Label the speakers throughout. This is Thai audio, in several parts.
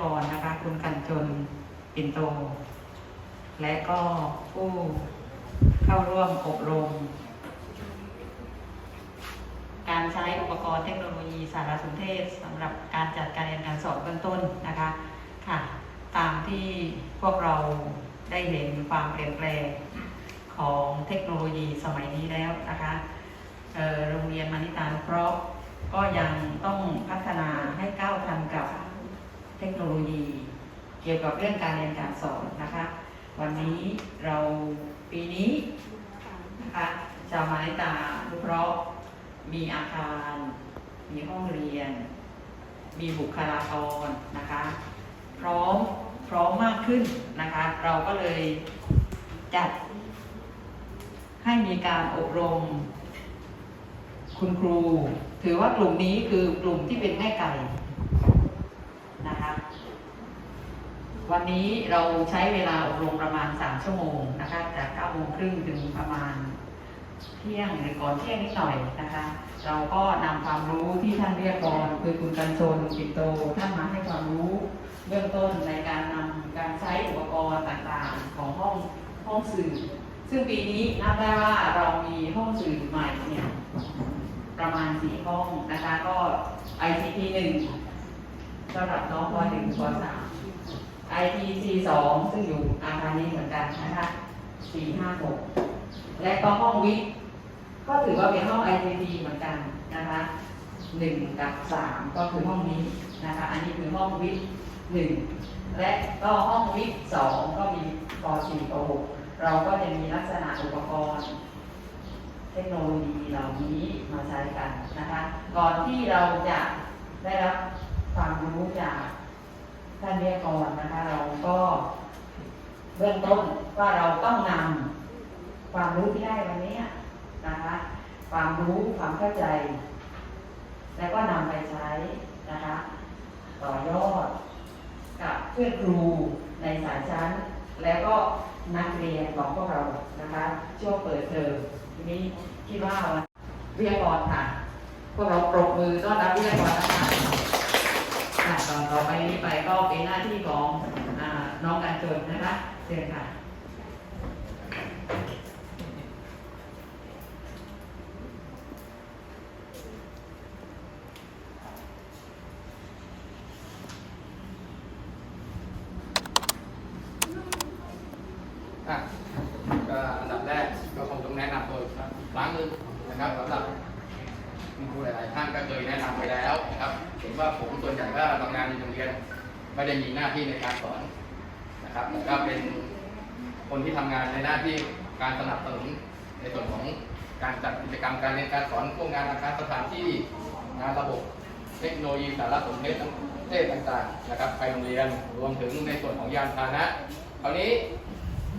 Speaker 1: กรนะคะ คุณกันจนปินโต และก็ผู้เข้าร่วมอบรม การใช้อุปกรณ์เทคโนโลยีสารสนเทศสำหรับการจัดการเรียนการสอนเบื้องต้นนะคะค่ะ ตามที่พวกเราได้เห็นความเปลี่ยนแปลงของเทคโนโลยีสมัยนี้แล้วนะคะโรงเรียนมานิตานุเคราะห์ก็ยังต้องพัฒนาให้ก้าวทันกับ เทคโนโลยี เกี่ยวกับเรื่องการเรียนการสอนนะคะ วันนี้เราปีนี้นะคะชาวมานิตานุเคราะห์มีอาคาร มีห้องเรียน มีบุคลากรนะคะ พร้อมพร้อมมากขึ้นนะคะ เราก็เลยจัด ให้มีการอบรม คุณครู ถือว่ากลุ่มนี้คือกลุ่มที่เป็นแม่ไก่นะคะ วันนี้เราใช้เวลาอบรมประมาณ 3 ชั่วโมงนะคะ จาก9โมงครึ่งถึงประมาณเที่ยงหรือก่อนเที่ยงนิดหน่อยนะคะ เราก็นำความรู้ที่ท่านเรียกบอลคือคุณกันชนปิ่นโตท่านมาให้ความรู้เบื้องต้นในการนำการใช้อุปกรณ์ต่างๆ ของห้องห้องสื่อ ซึ่งปีนี้นับได้ว่าเรามีห้องสื่อใหม่เนี่ยประมาณสี่ห้องนะคะก็ ICT หนึ่งสำหรับน้องป .1 ป .3 ITC สองซึ่งอยู่อาคารนี้เหมือนกันนะคะสี่ห้าหกและก็ห้องวิทย์ก็ถือว่าเป็นห้อง ITC เหมือนกันนะคะหนึ่งกับสามก็คือห้องนี้นะคะอันนี้คือห้องวิทย์หนึ่งและก็ห้องวิทย์สองก็มีป .4 ป .6 เราก็จะมีลักษณะอุปกรณ์เทคโนโลยีเหล่านี้มาใช้กันนะคะ ก่อนที่เราจะได้รับความรู้จาก ท่านเรียกก่อนนะคะ เราก็เบื้องต้นว่าเราต้องนำความรู้ที่ได้วันนี้นะคะ ความรู้ความเข้าใจ แล้วก็นำไปใช้นะคะ ต่อยอดกับเพื่อนครูในสายชั้น แล้วก็นักเรียนของพวกเรานะคะ ช่วงเปิดเทอมทีนี้คิดว่าวันวิทยากรค่ะ พวกเราปรบมือต้อนรับวิทยากรนะคะ ค่ะตอนต่อไปนี้ไปก็เป็นหน้าที่ของอน้องการจนนะคะเชิญค่ะ
Speaker 2: อะก็อันดับแรกก็คงต้องแนะนำตัวอีกครั้งหนึ่งนะครับสำหรับ คุณครูหลายๆท่านก็เคยแนะนำไปแล้วนะครับเห็นว่าผมส่วนใหญ่ก็ทำงานในโรงเรียนไม่ได้มีหน้าที่ในการสอนนะครับแต่ก็เป็นคนที่ทำงานในหน้าที่การสนับสนุนในส่วนของการจัดกิจกรรมการเรียนการสอนพวกงานอาคารสถานที่งานระบบเทคโนโลยีสารสนเทศเทศต่างๆนะครับไปโรงเรียนรวมถึงในส่วนของยานพาหนะคราวนี้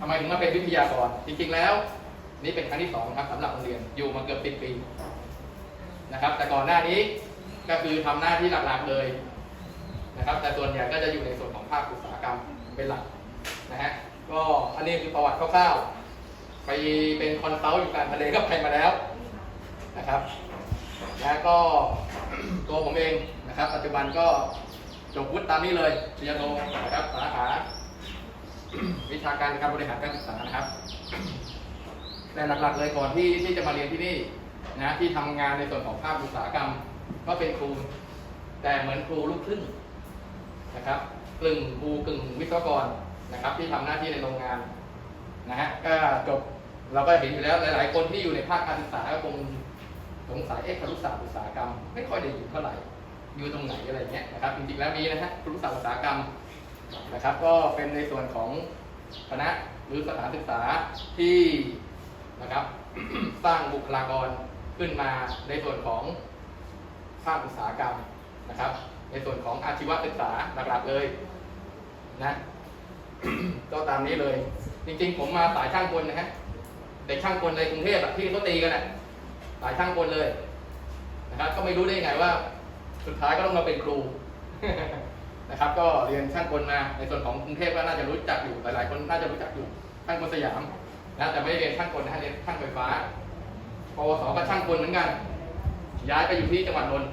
Speaker 2: ทำไมถึงมาเป็นวิทยากรจริงๆแล้ว นี่เป็นครั้งที่สองครับสำหรับโรงเรียนอยู่มาเกือบสิบปี นะครับ แต่ก่อนหน้านี้ก็คือทำหน้าที่หลักๆเลยนะครับ แต่ส่วนใหญ่ก็จะอยู่ในส่วนของภาคอุตสาหกรรมเป็นหลักนะฮะก็อันนี้คือประวัติคร่าวๆไปเป็นคอนซัลท์อยู่การทะเลก็ไปมาแล้วนะครับ แล้วก็ตัวผมเองนะครับ ปัจจุบันก็จบวุฒิตามนี้เลยปริญญาโทนะครับสาขาวิชาการการบริหารการศึกษานะครับ แต่หลักๆเลยก่อนที่ที่จะมาเรียนที่นี่ นะที่ทำงานในส่วนของภาคอุตสาหกรรม ก็เป็นครู แต่เหมือนครูลูกครึ่งนะครับกึ่งครูกึ่งวิศวกรนะครับ ที่ทำหน้าที่ในโรงงานนะฮะก็จบเราก็เห็นอยู่แล้วหลาย ๆ คนที่อยู่ในภาคการศึกษาก็คงสงสัยเอ๊ะครุศาสตร์อุตสาหกรรม ไม่ค่อยได้ยู่เท่าไหร่อยู่ตรงไหนอะไรเงี้ยนะครับจริงๆแล้วมีนะฮะครุศาสตร์อุตสาหกรรมนะครับ ก็เป็นในส่วนของคณะหรือสถานศึกษาที่นะครับสร้างบุคลากร ขึ้นมาในส่วนของภาคอุตสาหกรรมนะครับ ในส่วนของอาชีวศึกษาหลักๆเลยนะก็ตามนี้เลย จริงๆ ผมมาสายช่างกลนะฮะเด็กช่างกลในกรุงเทพที่เขาตีกันอะสายช่างกลเลยนะครับ ก็ไม่รู้ได้ไงว่า สุดท้ายก็ต้องมาเป็นครูนะครับ ก็เรียนช่างกลมาในส่วนของกรุงเทพก็น่าจะรู้จักอยู่หลายๆคนน่าจะรู้จักอยู่ช่างกลสยามนะแต่ไม่ได้เรียนช่างกลนะฮะเรียนช่างไฟฟ้า ปวสก็ช่างกลเหมือนกัน ย้ายไปอยู่ที่จังหวัดนนท์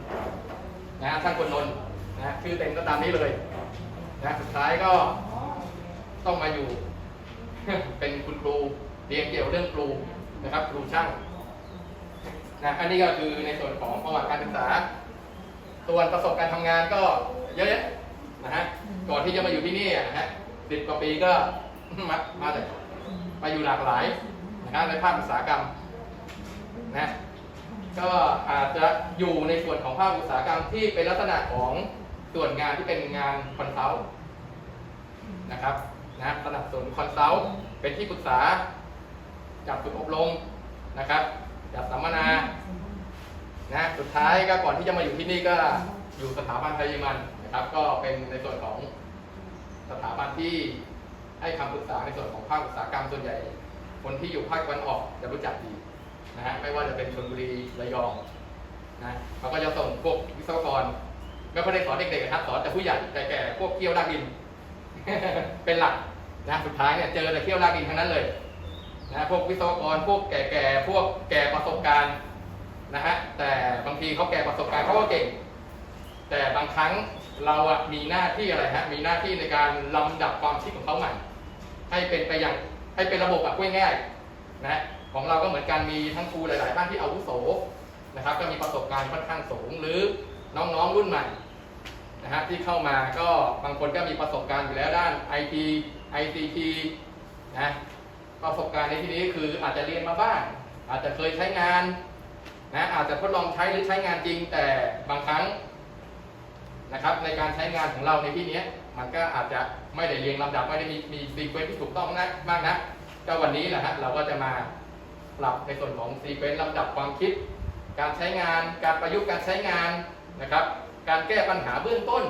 Speaker 2: นะช่างกลนนท์นะชื่อเต็มก็ตามนี้เลยนะสุดท้ายก็ต้องมาอยู่ เป็นคุณครูเรียนเกี่ยวเรื่องครูนะครับ ครูช่างนะอันนี้ก็คือในส่วนของประวัติการศึกษาส่วนประสบการณ์ทำงานก็เยอะแยะนะฮะก่อนที่จะมาอยู่ที่นี่นะฮะสิบกว่าปีก็มามาแต่มาอยู่หลากหลายนะครับในภาคอุตสาหกรรม นะก็อาจจะอยู่ในส่วนของภาคอุตสาหกรรมที่เป็นลักษณะของส่วนงานที่เป็นงานคอนซัลท์นะครับนะสนับสนุนคอนซัลท์เป็นที่ปรึกษาจัดฝึกอบรมนะครับจัดสัมมนานะสุดท้ายก็ก่อนที่จะมาอยู่ที่นี่ก็อยู่สถาบันไทยมันนะครับ ก็เป็นในส่วนของสถาบันที่ให้คำปรึกษาในส่วนของภาคอุตสาหกรรมส่วนใหญ่ คนที่อยู่ภาคตะวันออกจะรู้จักดี นะฮะไม่ว่าจะเป็นชลบุรีระยองนะเขาก็จะส่งพวกวิศวกรไม่ค่อยได้สอนเด็กๆนะครับสอนแต่ผู้ใหญ่แต่แก่พวกเกี้ยวลากดิน เป็นหลักนะสุดท้ายเนี่ยเจอแต่เกี้ยวลากดินทั้งนั้นเลยนะพวกวิศวกรพวกแก่ๆพวกแก่ประสบการณ์นะฮะแต่บางทีเขาแก่ประสบการณ์เขาก็เก่ง แต่บางครั้งเราอะมีหน้าที่อะไรฮะมีหน้าที่ในการลำดับความคิดของเขาใหม่ให้เป็นไปอย่างให้เป็นระบบแบบง่ายๆนะ ของเราก็เหมือนกันมีทั้งครูหลาย ๆ ท่านที่อาวุโสนะครับ ก็มีประสบการณ์ค่อนข้างสูง หรือน้อง ๆ รุ่นใหม่นะฮะที่เข้ามาก็บางคนก็มีประสบการณ์อยู่แล้วด้าน IT ICT นะประสบการณ์ในที่นี้คืออาจจะเรียนมาบ้าง อาจจะเคยใช้งานนะอาจจะทดลองใช้หรือใช้งานจริง แต่บางครั้งนะครับในการใช้งานของเราในที่นี้มันก็อาจจะไม่ได้เรียงลำดับไม่ได้มีมีซีเควนซ์ที่ถูกต้องนะมากนะก็วันนี้แหละฮะเราก็จะมา ปรับในส่วนของซีเควนซ์ลำดับความคิด การใช้งาน การประยุกต์การใช้งานนะครับ การแก้ปัญหาเบื้องต้น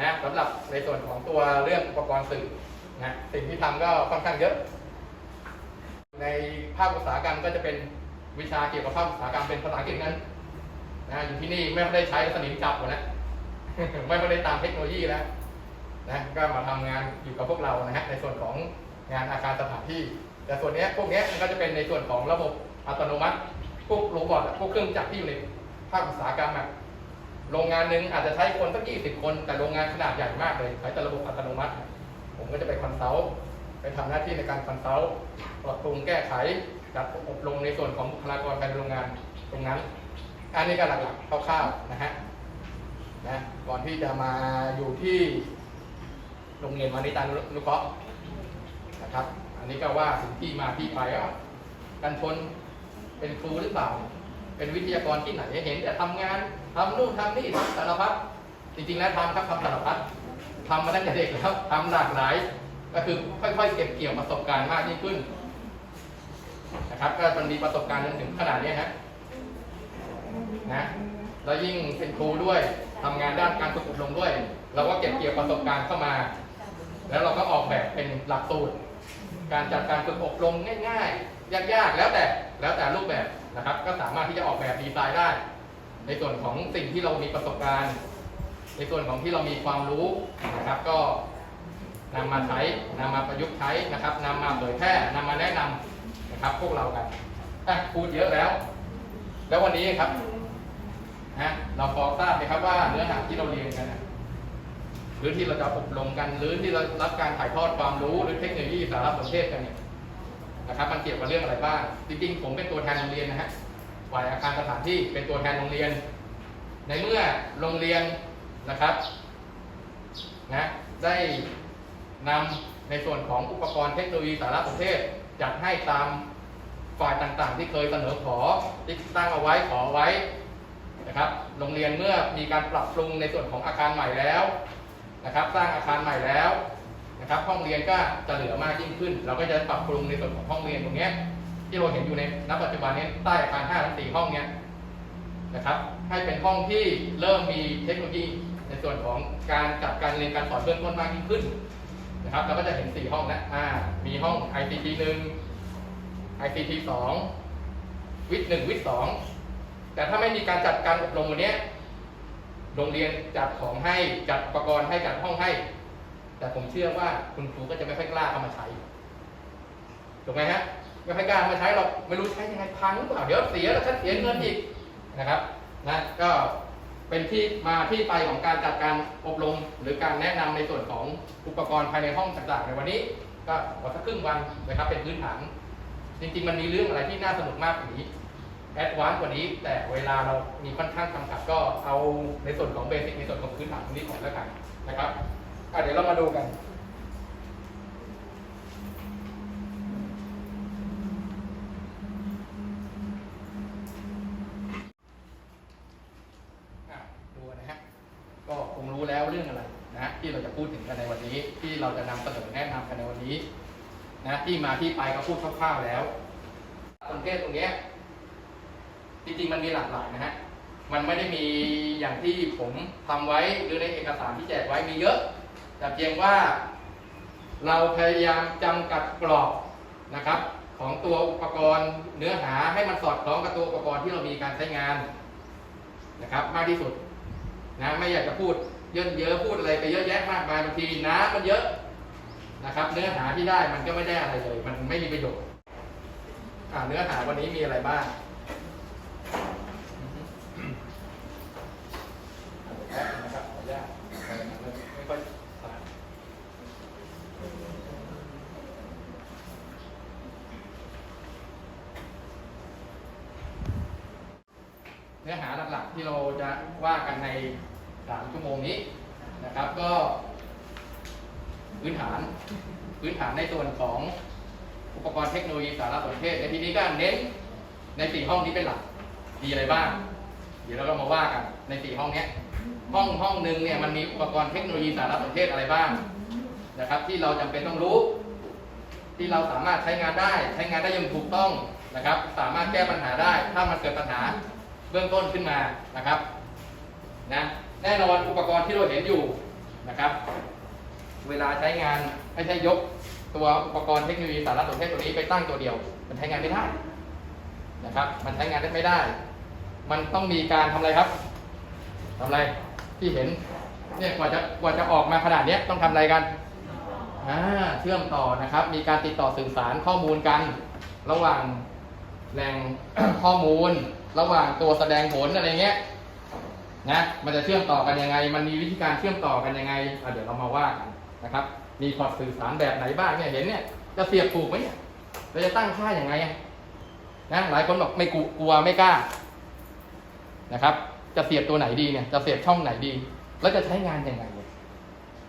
Speaker 2: นะสำหรับในส่วนของตัวเรื่องอุปกรณ์สื่อนะสิ่งที่ทำก็ค่อนข้างเยอะ ในภาคอุตสาหกรรมก็จะเป็นวิชาเกี่ยวกับภาคอุตสาหกรรมเป็นภาษาอังกฤษนั้นนะอยู่ที่นี่ไม่ได้ใช้สนิมจับหมดแล้วไม่ได้ตามเทคโนโลยีแล้วนะก็มาทำงานอยู่กับพวกเรานะฮะในส่วนของงานอาคารสถานที่ แต่ส่วนนี้พวกนี้มันก็จะเป็นในส่วนของระบบอัตโนมัติ พวกโรบอทอะพวกเครื่องจักรที่อยู่ในภาคอุตสาหกรรมอะโรงงานหนึ่งอาจจะใช้คนสักยี่สิบคน แต่โรงงานขนาดใหญ่มากเลยใช้แต่ระบบอัตโนมัติ ผมก็จะไปคอนซัลท์ไปทำหน้าที่ในการคอนซัลท์ปรับปรุงแก้ไขจัดอบรมในส่วนของบุคลากรภายในโรงงานตรงนั้น อันนี้ก็หลักๆคร่าวๆนะฮะนะก่อนที่จะมาอยู่ที่โรงเรียนมานิตานุเคราะห์นะครับ นนี้ก็ว่าถึงที่มาที่ไปว่ากันชนเป็นครูหรือเปล่า เป็นวิทยากรที่ไหนเห็นแต่ทำงานทำนู่นทำนี่ทำสารพัดจริงๆแล้วทำครับทำสารพัดทำมาตั้งแต่เด็กแล้วทำหลากหลาย ก็คือค่อยๆเก็บเกี่ยวประสบการณ์มากยิ่งขึ้นนะครับ ก็มันมีประสบการณ์จนถึงขนาดนี้ฮะนะแล้วยิ่งเป็นครูด้วยทำงานด้านการฝึกอบรมด้วย เราก็เก็บเกี่ยวประสบการณ์เข้ามา แล้วเราก็ออกแบบเป็นหลักสูตร การจัดการฝึกอบรมง่ายๆ ยากๆ แล้วแต่แล้วแต่รูปแบบนะครับ ก็สามารถที่จะออกแบบดีไซน์ได้ ในส่วนของสิ่งที่เรามีประสบการณ์ ในส่วนของที่เรามีความรู้นะครับ ก็นำมาใช้นำมาประยุกต์ใช้นะครับนำมาเผยแพร่นำมาแนะนำนะครับ พวกเรากันอะพูดเยอะแล้ว แล้ววันนี้ครับนะเราพอทราบไหมครับว่าเนื้อหาที่เราเรียนกันนะ หรือที่เราจะอบรมกันหรือที่เรารับการถ่ายทอดความรู้หรือเทคโนโลยีสารสนเทศกันเนี่ยนะครับมันเกี่ยวกับเรื่องอะไรบ้างจริงๆผมเป็นตัวแทนโรงเรียนนะฮะฝ่ายอาคารสถานที่เป็นตัวแทนโรงเรียน ในเมื่อโรงเรียนนะครับนะได้นำในส่วนของอุปกรณ์เทคโนโลยีสารสนเทศจัดให้ตามฝ่ายต่างๆ ที่เคยเสนอขอที่ตั้งเอาไว้ขอไว้นะครับ โรงเรียนเมื่อมีการปรับปรุงในส่วนของอาคารใหม่แล้ว นะครับสร้างอาคารใหม่แล้วนะครับห้องเรียนก็จะเหลือมากยิ่งขึ้น เราก็จะปรับปรุงในส่วนของห้องเรียนตรงนี้ที่เราเห็นอยู่ในณปัจจุบันนี้ใต้อาคาร5ทั้ง4ห้องเนี้ยนะครับให้เป็นห้องที่เริ่มมีเทคโนโลยีในส่วนของการจัดการเรียนการสอนเบื้องต้นมากยิ่งขึ้นนะครับเราก็จะเห็น 4 ห้องนะอ่ามีห้อง ICT 1 ICT 2 วิทย์1วิทย์2แต่ถ้าไม่มีการจัดการอบรมวันนี้ โรงเรียนจัดของให้จัดอุปกรณ์ให้จัดห้องให้ แต่ผมเชื่อว่าคุณครูก็จะไม่ค่อยกล้าเข้ามาใช้ถูกไหมฮะไม่ค่อยกล้ามาใช้หรอกไม่รู้ใช้ยังไงพังหรือเปล่าเดี๋ยวเสียแล้วฉันเสียเงินอีกนะครับนะก็เป็นที่มาที่ไปของการจัดการอบรม หรือการแนะนำในส่วนของอุปกรณ์ภายในห้องต่างๆ ในวันนี้ ก็ขอสักครึ่งวันนะครับเป็นพื้นฐานจริงๆมันมีเรื่องอะไรที่น่าสนุกมากกว่านี้ แอดวานซ์กว่านี้ แต่เวลาเรามีค่อนข้างจำกัดก็เอาในส่วนของเบสิกในส่วนของพื้นฐานตรงนี้ก่อนแล้วกันนะครับอะเดี๋ยวเรามาดูกัน อะดูนะฮะ ก็คงรู้แล้วเรื่องอะไรนะฮะที่เราจะพูดถึงกันในวันนี้ ที่เราจะนำเสนอแนะนำกันในวันนี้นะที่มาที่ไปก็พูดคร่าวๆแล้วประเทศตรงเนี้ย จริงๆมันมีหลากหลายนะฮะมันไม่ได้มีอย่างที่ผมทำไว้หรือในเอกสารที่แจกไว้มีเยอะ แต่เพียงว่าเราพยายามจำกัดกรอบนะครับ ของตัวอุปกรณ์เนื้อหาให้มันสอดคล้องกับตัวอุปกรณ์ที่เรามีการใช้งานนะครับ มากที่สุดนะไม่อยากจะพูดเยอะเยอะพูดอะไรไปเยอะแยะมากมายบางทีน้ำมันเยอะนะครับ เนื้อหาที่ได้มันก็ไม่ได้อะไรเลย มันไม่มีประโยชน์เนื้อหาวันนี้มีอะไรบ้างแป๊บนึงนะครับขออนุญาตไม่ค่อยสะอาด เนื้อหาหลักๆที่เราจะว่ากันในสามชั่วโมงนี้นะครับก็ พื้นฐานพื้นฐานในส่วนของอุปกรณ์เทคโนโลยีสารสนเทศในที่นี้ก็เน้นในสี่ห้องนี้เป็นหลักมีอะไรบ้าง เดี๋ยวเราก็มาว่ากันในสี่ห้องนี้ห้องห้องหนึ่งเนี่ยมันมีอุปกรณ์เทคโนโลยีสารสนเทศอะไรบ้างนะครับ ที่เราจำเป็นต้องรู้ ที่เราสามารถใช้งานได้ ใช้งานได้อยังถูกต้องนะครับ สามารถแก้ปัญหาได้ ถ้ามันเกิดปัญหา เบื้องต้นขึ้นมานะครับนะแน่นอนอุปกรณ์ที่เราเห็นอยู่นะครับ เวลาใช้งานไม่ใช่ยกตัวอุปกรณ์เทคโนโลยีสารสนเทศตัวนี้ไปตั้งตัวเดียว มันใช้งานไม่ได้นะครับ มันใช้งานได้ไม่ได้ มันต้องมีการทำอะไรครับทำอะไรที่เห็นเนี่ยกว่าจะกว่าจะออกมาขนาดเนี้ยต้องทำอะไรกันอ่าเชื่อมต่อนะครับ มีการติดต่อสื่อสารข้อมูลกัน ระหว่างแหล่งข้อมูล ระหว่างตัวแสดงผลอะไรเงี้ยนะมันจะเชื่อมต่อกันยังไง มันมีวิธีการเชื่อมต่อกันยังไงเดี๋ยวเรามาว่ากันนะครับ มีพอร์ตสื่อสารแบบไหนบ้างเนี่ยเห็นเนี่ยจะเสียบถูกไหมเนี่ยเราจะตั้งค่าอย่างไงนะหลายคนบอกไม่กลัวไม่กล้านะครับ จะเสียบตัวไหนดีเนี่ยจะเสียบช่องไหนดี แล้วจะใช้งานยังไง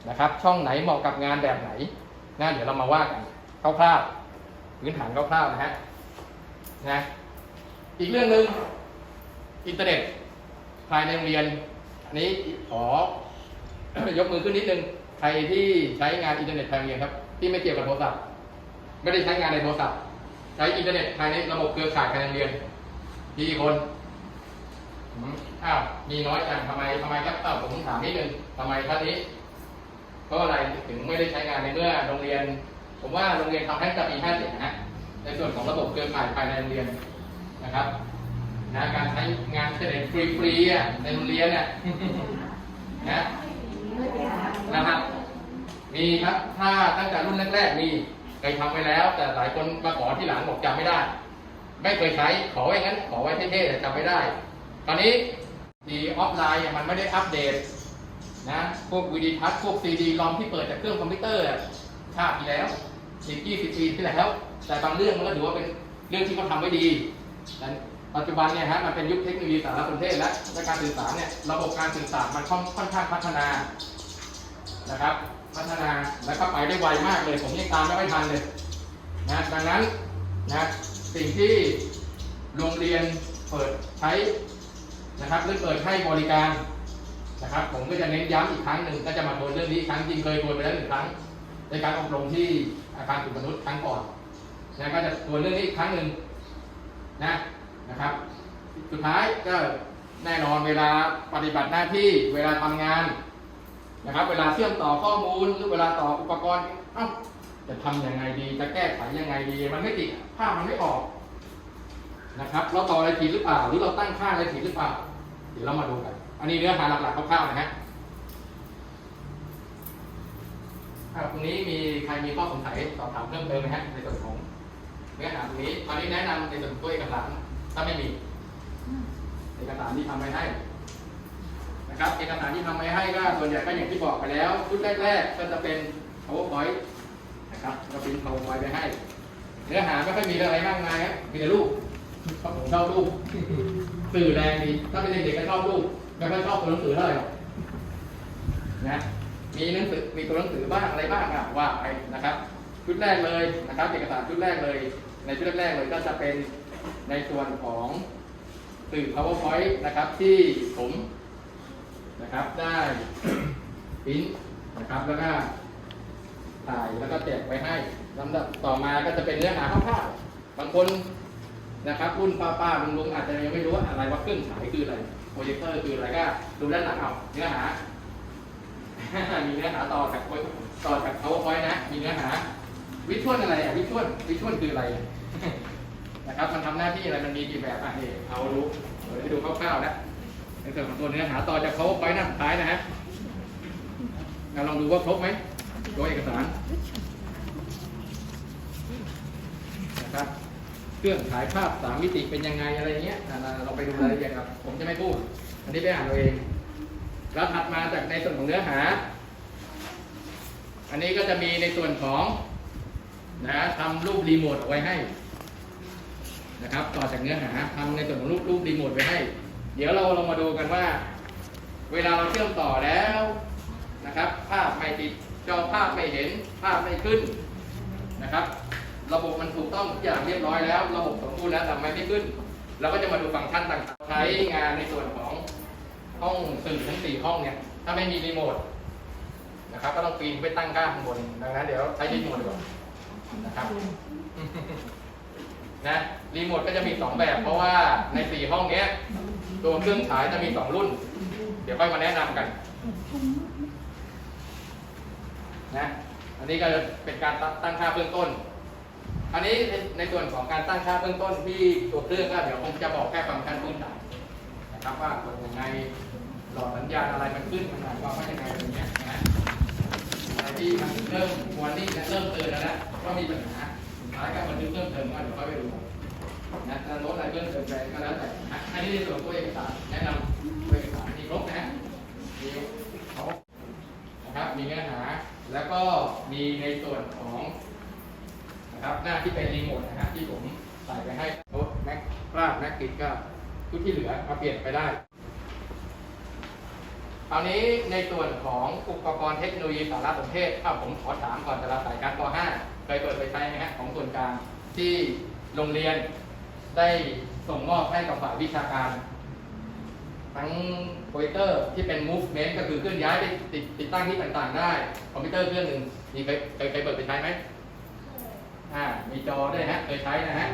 Speaker 2: นะครับ ช่องไหนเหมาะกับงานแบบไหนนะเดี๋ยวเรามาว่ากันคร่าวๆพื้นฐานคร่าวๆนะฮะนะอีกเรื่องหนึ่ง อินเทอร์เน็ตภายในโรงเรียน อันนี้ขอยกมือขึ้นนิดนึง ใครที่ใช้งานอินเทอร์เน็ตภายในโรงเรียนครับ ที่ไม่เกี่ยวกับโทรศัพท์ไม่ได้ใช้งานในโทรศัพท์ใช้อินเทอร์เน็ตภายในระบบเครือข่ายภายในโรงเรียนมีกี่คนอ้าวมีน้อยจังทำไมทำไมครับอ้าวผมถามนิดนึงทำไมท่านนี้เพราะอะไรถึงไม่ได้ใช้งานในเมื่อโรงเรียน ผมว่าโรงเรียนทำให้ตั้งแต่ปี57นะในส่วนของระบบเครือข่ายภายในโรงเรียนนะครับ นะการใช้งานเทอร์เน็ตฟรีๆอะในโรงเรียนเนี่ยนะนะครับมีครับ ถ้าตั้งแต่รุ่นแรกๆมีเคยทำไปแล้ว แต่หลายคนมาขอที่หลังบอกจำไม่ได้ ไม่เคยใช้ขอไว้งั้น ขอไว้เท่ๆแต่จำไม่ได้ ตอนนี้ทีออฟไลน์มันไม่ได้อัปเดตนะพวกวีดีทัศพวกซีดีลอมที่เปิดจากเครื่องคอมพิวเตอร์ชาติที่แล้วสิบยี่สิบปีที่แล้ว แต่บางเรื่องมันก็ถือว่าเป็นเรื่องที่เขาทำไว้ดีแต่ ปัจจุบันเนี่ยฮะมันเป็นยุคเทคโนโลยีสารสนเทศและและการสื่อสารเนี่ยระบบการสื่อสารมันค่อนค่อนข้างพัฒนานะครับ พัฒนาแล้วก็ไปได้ไวมากเลย ผมยังตามไม่ทันเลยนะดังนั้นนะสิ่งที่โรงเรียนเปิดใช้นะครับหรือเปิดให้บริการนะครับ ผมก็จะเน้นย้ำอีกครั้งหนึ่งก็จะมาโดนเรื่องนี้ครั้งจริงเคยโดนไปแล้วหนึ่งครั้ง ในการอบรมที่อาคารสุมนุษย์ครั้งก่อนนะก็จะทวนเรื่องนี้อีกครั้งหนึ่งนะ นะครับ สุดท้ายก็แน่นอนเวลาปฏิบัติหน้าที่เวลาทำงานนะครับ เวลาเชื่อมต่อข้อมูลหรือเวลาต่ออุปกรณ์เอ้าจะทำยังไงดี จะแก้ไขยังไงดี มันไม่ติดภาพมันไม่ออกนะครับ เราต่ออะไรผิดหรือเปล่า หรือเราตั้งค่าอะไรผิดหรือเปล่า เดี๋ยวเรามาดูกัน อันนี้เนื้อหาหลักๆคร่าวๆนะฮะครับตรงนี้มีใครมีข้อสงสัยสอบถามเพิ่มเติมไหมฮะในส่วนของเนื้อหาตรงนี้ตอนนี้แนะนำในส่วนตัวเอกสาร ถ้าไม่มีเอกสารที่ทำไว้ให้ นะครับ เอกสารที่ทำไว้ให้ก็ส่วนใหญ่ก็อย่างที่บอกไปแล้วชุดแรก ๆ ก็จะเป็น powerpoint นะครับก็เป็น powerpoint ไปให้ เนื้อหาไม่ค่อยมีอะไรมากมายครับมีแต่รูปชอบผมชอบรูปสื่อแรงดีถ้าเป็นเด็กๆก็ชอบรูปไม่ค่อยชอบตัวหนังสือเท่าไหร่หรอกนะมีหนังสือมีตัวหนังสือบ้างอะไรบ้างอะว่าไปนะครับชุดแรกเลยนะครับ เอกสารชุดแรกเลย ในชุดแรกๆเลยก็จะเป็น ในส่วนของสื่อ powerpoint นะครับที่ผมนะครับได้พิมพ์นะครับแล้วก็ถ่ายแล้วก็แจกไว้ให้ลำดับต่อมาก็จะเป็นเนื้อหาคร่าวๆบางคนนะครับรุ่นป้าป้าๆลุงลุงอาจจะยังไม่รู้ว่าอะไรว่าเครื่องฉายคืออะไรโปรเจคเตอร์คืออะไรก็ดูด้านหลังเอาเนื้อหา มีเนื้อหาต่อจากต่อจาก powerpoint นะ มีเนื้อหา วิชวลอะไรอะวิชวลวิชวลคืออะไร นะครับมันทำหน้าที่อะไรมันมีกี่แบบอะนี่เอารู้เดี๋ยวให้ดูคร่าวๆนะในส่วนของตัวเนื้อหาต่อจาก powerpoint หน้าสุดท้ายนะฮะเราลองดูว่าครบไหมตัวเอกสารนะครับเครื่องถ่ายภาพสามมิติเป็นยังไงอะไรเงี้ยเราไปดูรายละเอียดครับ ผมจะไม่พูด อันนี้ไปอ่านเอาเอง แล้วถัดมาจากในส่วนของเนื้อหา อันนี้ก็จะมีในส่วนของนะทำรูปรีโมทเอาไว้ให้ นะครับ ต่อจากเนื้อหาทำในส่วนของรูปรูปรีโมทไว้ให้ เดี๋ยวเราลองมาดูกันว่า เวลาเราเชื่อมต่อแล้วนะครับ ภาพไม่ติดจอภาพไม่เห็นภาพไม่ขึ้นนะครับ ระบบมันถูกต้องทุกอย่างเรียบร้อยแล้ว ระบบสมบูรณ์แล้วแต่ไม่ไม่ขึ้น เราก็จะมาดูฟังก์ชันต่างๆใช้งานในส่วนของห้องสื่อทั้งสี่ห้องเนี่ย ถ้าไม่มีรีโมทนะครับ ก็ต้องปีนไปตั้งก้าข้างบน ดังนั้นเดี๋ยวใช้รีโมทดีกว่านะครับ นะรีโมทก็จะมีสองแบบ เพราะว่าในสี่ห้องเนี้ยตัวเครื่องฉายจะมีสองรุ่น เดี๋ยวค่อยมาแนะนำกันนะอันนี้ก็เป็นการตั้งค่าเบื้องต้น อันนี้ในในส่วนของการตั้งค่าเบื้องต้นที่ตัวเครื่องก็เดี๋ยวผมจะบอกแค่ฟังก์ชันพื้นฐานนะครับว่ากดยังไงหลอดสัญญาณอะไรมันขึ้นมันหมายความว่ายังไงอะไรเงี้ยนะอะไรที่มันเริ่มวันนี้เริ่มเตือนแล้วนะว่ามีปัญหา สุดท้ายก็มันเริ่มเติมก็เดี๋ยวค่อยไปดูนะโน้ตอะไรเพิ่มเติมไปก็แล้วแต่อันนี้ในส่วนตัวเอกสารแนะนำตัวเอกสารมีครบนะมีเขานะครับมีเนื้อหาแล้วก็มีในส่วนของนะครับหน้าที่เป็นรีโมทนะฮะที่ผมใส่ไปให้โน้ตแม็กพลาดแม็กติดก็ทุกที่เหลือมาเปลี่ยนไปได้คราวนี้ในส่วนของอุปกรณ์เทคโนโลยีสารสนเทศถ้าผมขอถามก่อนแต่ละสายการป .5 เคยเปิดไปใช้ไหมฮะของส่วนกลางที่โรงเรียนได้ส่งมอบให้กับฝ่ายวิชาการ ทั้งโปรเจคเตอร์ที่เป็น movement ก็คือเคลื่อนย้ายไปติดติดตั้งที่ต่างๆ ได้ คอมพิวเตอร์เครื่องหนึ่งมีเคยเคยเคยเปิดไปใช้ไหมอ่ามีจอด้วยฮะเคยใช้นะฮะ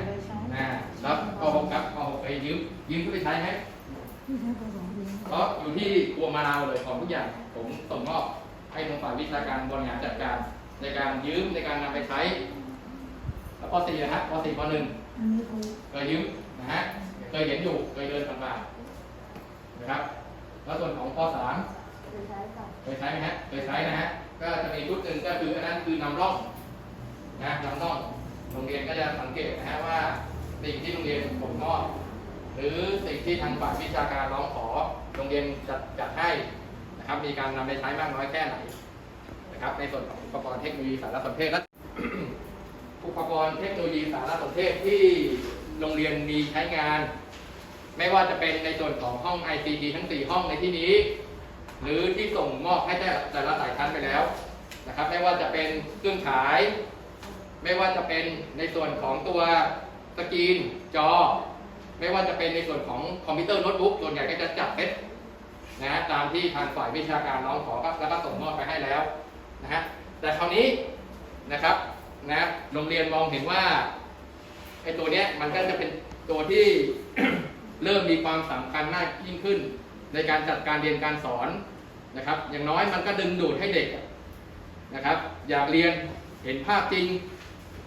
Speaker 2: อ่าแล้วก็หกครับก็หกเคยยืมยืมขึ้นไปใช้ไหมเพราะอยู่ที่ครัวมะนาวเลยของทุกอย่างผมส่งมอบให้ทางฝ่ายวิชาการบริหารจัดการ ในการยืมในการนำไปใช้ แล้วป .4 นะฮะป .4 ป .1 เคยยืมนะฮะเคยเห็นอยู่เคยเดินผ่านๆนะครับ แล้วส่วนของป .3 เคยใช้ไหมฮะเคยใช้นะฮะก็จะมีชุดหนึ่งก็คืออันนั้นคือนำร่องนะนำร่องโรงเรียนก็จะสังเกตนะฮะว่าสิ่งที่โรงเรียนผมมอบหรือสิ่งที่ทางฝ่ายวิชาการร้องขอโรงเรียนจัดจัดให้นะครับมีการนำไปใช้มากน้อยแค่ไหน นะครับในส่วนของอุปกรณ์เทคโนโลยีสารสนเทศและอุปกรณ์เทคโนโลยีสารสนเทศที่โรงเรียนมีใช้งาน ไม่ว่าจะเป็นในส่วนของห้อง ICT ทั้ง 4 ห้องในที่นี้ หรือที่ส่งมอบให้แต่ละสายชั้นไปแล้วนะครับ ไม่ว่าจะเป็นเครื่องฉาย ไม่ว่าจะเป็นในส่วนของตัวสกรีนจอ ไม่ว่าจะเป็นในส่วนของคอมพิวเตอร์โน้ตบุ๊กส่วนใหญ่ก็จะจัดเซตนะฮะตามที่ทางฝ่ายวิชาการร้องขอแล้วก็ส่งมอบไปให้แล้ว นะฮะแต่คราวนี้นะครับนะโรงเรียนมองเห็นว่าไอ้ตัวเนี้ยมันก็จะเป็นตัวที่เริ่มมีความสำคัญมากยิ่งขึ้น ในการจัดการเรียนการสอนนะครับ อย่างน้อยมันก็ดึงดูดให้เด็กนะครับ อยากเรียนเห็นภาพจริง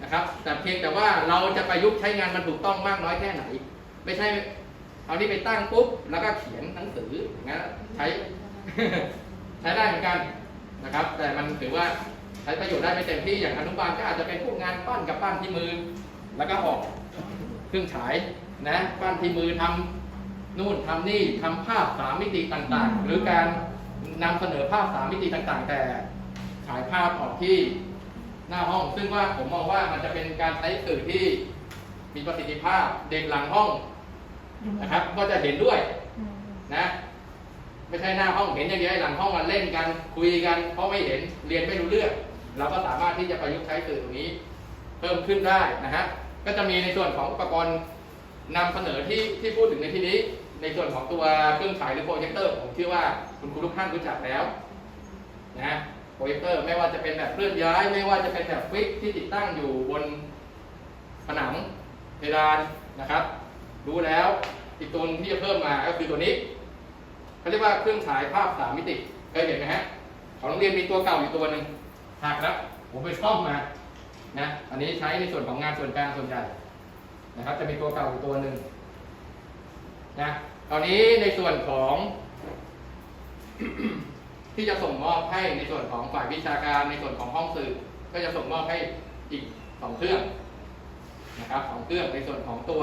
Speaker 2: นะครับ แต่เพียงแต่ว่าเราจะประยุกต์ใช้งานมันถูกต้องมากน้อยแค่ไหน ไม่ใช่เอานี่ไปตั้งปุ๊บแล้วก็เขียนหนังสืออย่างนั้นใช้ใช้ได้เหมือนกัน นะครับ แต่มันถือว่าใช้ประโยชน์ได้ไม่เต็มที่อย่างอนุบาลก็อาจจะเป็นพวกงานปั้นกับปั้นที่มือ แล้วก็ออกเครื่องฉายนะปั้นที่มือทำนู่นทำนี่ทำภาพสามมิติต่างๆ หรือการนำเสนอภาพสามมิติต่างๆ แต่ฉายภาพออกที่หน้าห้อง ซึ่งว่าผมมองว่ามันจะเป็นการใช้สื่อที่มีประสิทธิภาพเด็กหลังห้องนะครับ ก็จะเห็นด้วยนะ ไม่ใช่หน้าห้องเห็นอย่างเดียวหลังห้องมันเล่นกันคุยกัน เพราะไม่เห็นเรียนไม่รู้เรื่องเราก็สามารถที่จะประยุกต์ใช้สื่อตรงนี้เพิ่มขึ้นได้นะฮะก็จะมีในส่วนของอุปกรณ์นำเสนอที่ที่พูดถึงในที่นี้ ในส่วนของตัวเครื่องฉายหรือโปรเจคเตอร์ผมเชื่อว่าคุณครูทุกท่านรู้จักแล้วนะโปรเจคเตอร์ไม่ว่าจะเป็นแบบเคลื่อนย้าย ไม่ว่าจะเป็นแบบฟิกที่ติดตั้งอยู่บนผนังเพดานนะครับ รู้แล้วอีกตัวที่จะเพิ่มมาก็คือตัวนี้ เขาเรียกว่าเครื่องฉายภาพสามมิติเคยเห็นไหมฮะของโรงเรียนมีตัวเก่าอยู่ตัวหนึ่งหักแล้วผมไปซ่อมมานะอันนี้ใช้ในส่วนของงานส่วนกลางส่วนใหญ่นะครับ จะมีตัวเก่าอยู่ตัวหนึ่งนะตอนนี้ในส่วนของที่จะส่งมอบให้ในส่วนของฝ่ายวิชาการในส่วนของห้องสื่อก็จะส่งมอบให้อีกสองเครื่องนะครับสองเครื่องในส่วนของตัว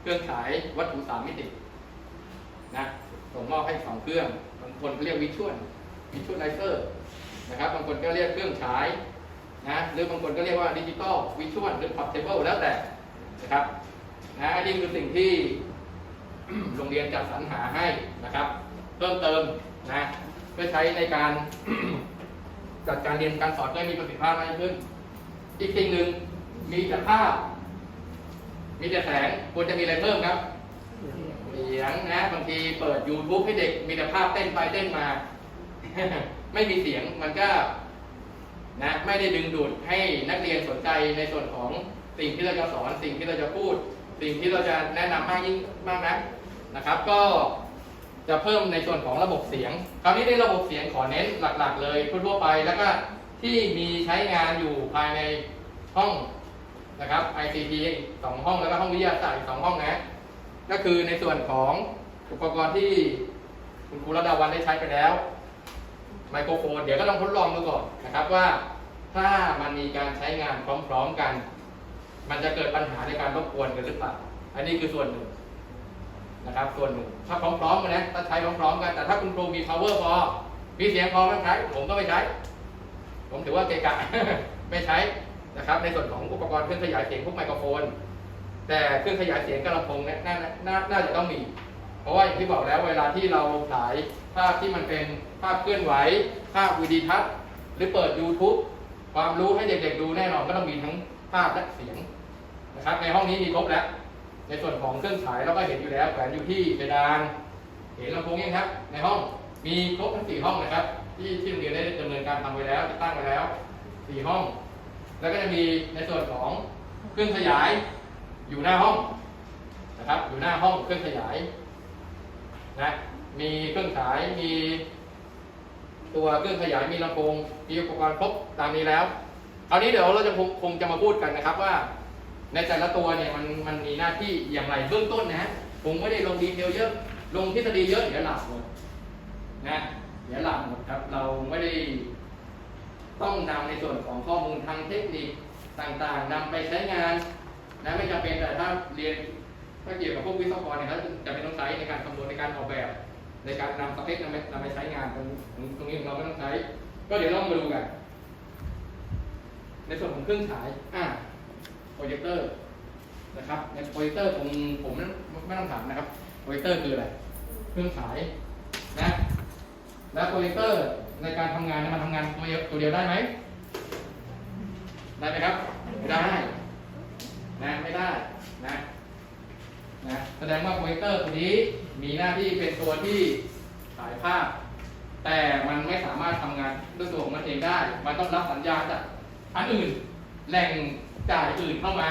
Speaker 2: เครื่องฉายวัตถุสามมิตินะ ส่งมอบให้สองเครื่องบางคนก็เรียกวิชวลวิชวลไลเซอร์นะครับบางคนก็เรียกเครื่องฉายนะหรือบางคนก็เรียกว่าดิจิตอลวิชวลหรือพอร์ตเทเบิลแล้วแต่นะครับนะนนี้คือสิ่งที่โรงเรียนจัดสรรหาให้นะครับ เพิ่มเติมนะเพื่อใช้ในการจัดการเรียนการสอนให้มีประสิทธิภาพมากขึ้น อีกสิ่งหนึ่งมีแต่ภาพ มีแต่แสงควรจะมีอะไรเพิ่มครับ สียงนะบางทีเปิด YouTube ให้เด็กมีแต่ภาพเต้นไปเต้นมา ไม่มีเสียงมันก็นะไม่ได้ดึงดูดให้นักเรียนสนใจในส่วนของสิ่งที่เราจะสอนสิ่งที่เราจะพูด สิ่งที่เราจะแนะนำมากยิ่งมากนะนะครับ ก็จะเพิ่มในส่วนของระบบเสียง คราวนี้ในระบบเสียงขอเน้นหลัก ๆ เลยทั่วไปแล้วก็ที่มีใช้งานอยู่ภายในห้องนะครับ ICT สองห้องแล้วก็ห้องวิทยาศาสตร์อีกสองห้องนะ ก็คือในส่วนของอุปกรณ์ที่คุณครูระดาวันได้ใช้ไปแล้ว ไมโครโฟน เดี๋ยวก็ลองทดลองดูก่อนนะครับว่าถ้ามันมีการใช้งานพร้อมๆกัน มันจะเกิดปัญหาในการรบกวนกันหรือเปล่าอันนี้คือส่วนหนึ่งนะครับส่วนหนึ่งถ้าพร้อมๆกันนะถ้าใช้พร้อมๆกันแต่ถ้าคุณครูมี power พอมีเสียงพอไม่ใช้ผมก็ไม่ใช้ ผมถือว่าเกะกะไม่ใช้นะครับในส่วนของอุปกรณ์เครื่องขยายเสียงพวกไมโครโฟน แต่เครื่องขยายเสียงกับลำโพงเนี่ยน่าน่าน่าจะต้องมี เพราะว่าอย่างที่บอกแล้วเวลาที่เราฉายภาพที่มันเป็นภาพเคลื่อนไหว ภาพวิดีทัศน์ หรือเปิด YouTube ความรู้ให้เด็กๆดูแน่นอนก็ต้องมีทั้งภาพและเสียงนะครับ ในห้องนี้มีครบแล้ว ในส่วนของเครื่องฉายเราก็เห็นอยู่แล้วแขวนอยู่ที่เพดานเห็นลำโพงยังครับ ในห้องมีครบทั้งสี่ห้องนะครับ ที่ที่โรงเรียนได้ดำเนินการทำไว้แล้วติดตั้งไว้แล้วสี่ห้อง แล้วก็จะมีในส่วนของเครื่องขยาย อยู่หน้าห้องนะครับอยู่หน้าห้องเครื่องขยายนะมีเครื่องฉายมีตัวเครื่องขยายมีลำโพงมีอุปกรณ์ครบตามนี้แล้วคราวนี้เดี๋ยวเราจะคงคงจะมาพูดกันนะครับว่า ในแต่ละตัวเนี่ยมันมันมีหน้าที่อย่างไรเบื้องต้นนะฮะผมไม่ได้ลงดีเทลเยอะ ลงทฤษฎีเยอะเดี๋ยวหลับหมดนะเดี๋ยวหลับหมดครับเราไม่ได้ต้องนำในส่วนของข้อมูลทางเทคนิคต่างๆนำไปใช้งาน นะไม่จำเป็นแต่ถ้าเรียนถ้าเกี่ยวกับพวกวิศวกรเนี่ยเขาจะเป็นต้องใช้ในการคำนวณในการออกแบบ ในการนำสเปคนำไปนำไปใช้งานตรงตรงนี้เราไม่ต้องใช้ ก็เดี๋ยวเรามาดูกัน ในส่วนของเครื่องฉายอ่าโปรเจคเตอร์นะครับในโปรเจคเตอร์ผมผมไม่ต้องถามนะครับโปรเจคเตอร์คืออะไรเครื่องฉายนะแล้วโปรเจคเตอร์ในการทำงานมันทำงานตัวเดียวตัวเดียวได้ไหมได้ไหมครับไม่ได้ นะไม่ได้นะนะแสดงว่าโปรเจคเตอร์ตัวนี้มีหน้าที่เป็นตัวที่ถ่ายภาพ แต่มันไม่สามารถทำงานด้วยตัวของมันเองได้ มันต้องรับสัญญาณจากอันอื่นแหล่งจ่ายอื่นเข้ามา